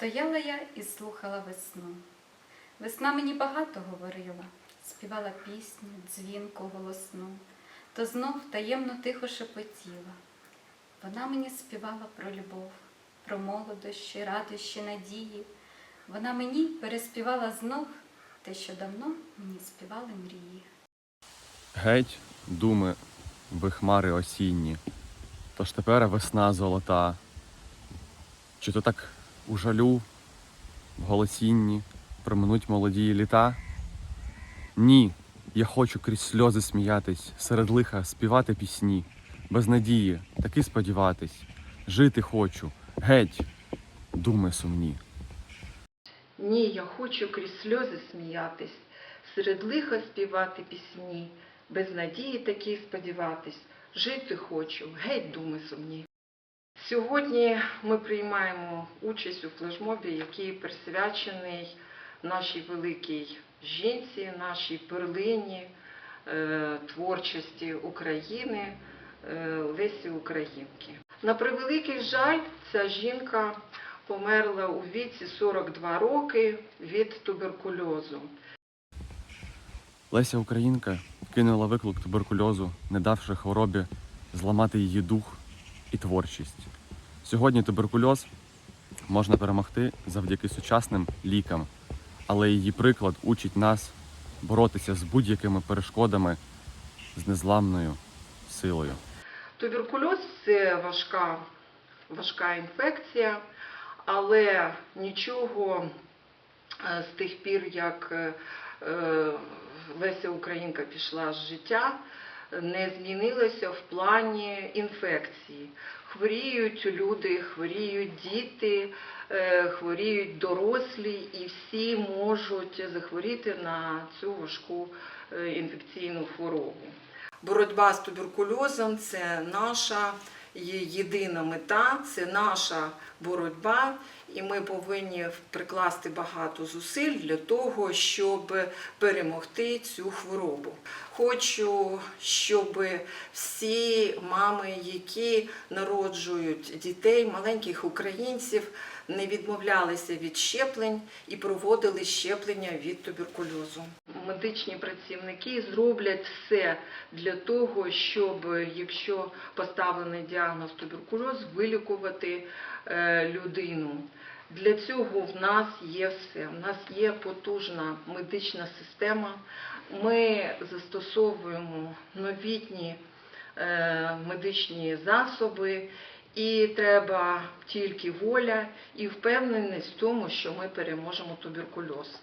Стояла я і слухала весну. Весна мені багато говорила, співала пісню, дзвінку голосну, то знов таємно тихо шепотіла. Вона мені співала про любов, про молодощі, радощі, надії. Вона мені переспівала знов те, що давно мені співали мрії. Геть, думи, ви хмари осінні, тож тепер весна золота. Чи то так у жалю, в голосінні проминуть молоді літа? Ні, я хочу крізь сльози сміятись, серед лиха співати пісні, без надії, таки сподіватись, жити хочу, геть, думи сумні. Ні, я хочу крізь сльози сміятись, серед лиха співати пісні, без надії такі сподіватись, жити хочу, геть думи сумні. Сьогодні ми приймаємо участь у флешмобі, який присвячений нашій великій жінці, нашій перлині е, творчості України е, Лесі Українки. На превеликий жаль, ця жінка померла у віці 42 роки від туберкульозу. Леся Українка кинула виклик туберкульозу, не давши хворобі зламати її дух і творчість. Сьогодні туберкульоз можна перемогти завдяки сучасним лікам, але її приклад учить нас боротися з будь-якими перешкодами з незламною силою. Туберкульоз це важка, важка інфекція, але нічого е, з тих пір, як е, е, Леся Українка пішла з життя, не змінилося в плані інфекції. Хворіють люди, хворіють діти, е, хворіють дорослі, і всі можуть захворіти на цю важку е, інфекційну хворобу. Боротьба з туберкульозом це наша єдина мета, це наша боротьба, і ми повинні прикласти багато зусиль для того, щоб перемогти цю хворобу. Хочу, щоб всі мами, які народжують дітей, маленьких українців, не відмовлялися від щеплень і проводили щеплення від туберкульозу. Медичні працівники зроблять все для того, щоб, якщо поставлений діагноз туберкульоз, вилікувати е, людину. Для цього в нас є все. В нас є потужна медична система. Ми застосовуємо новітні е, медичні засоби, і треба тільки воля і впевненість в тому, що ми переможемо туберкульоз.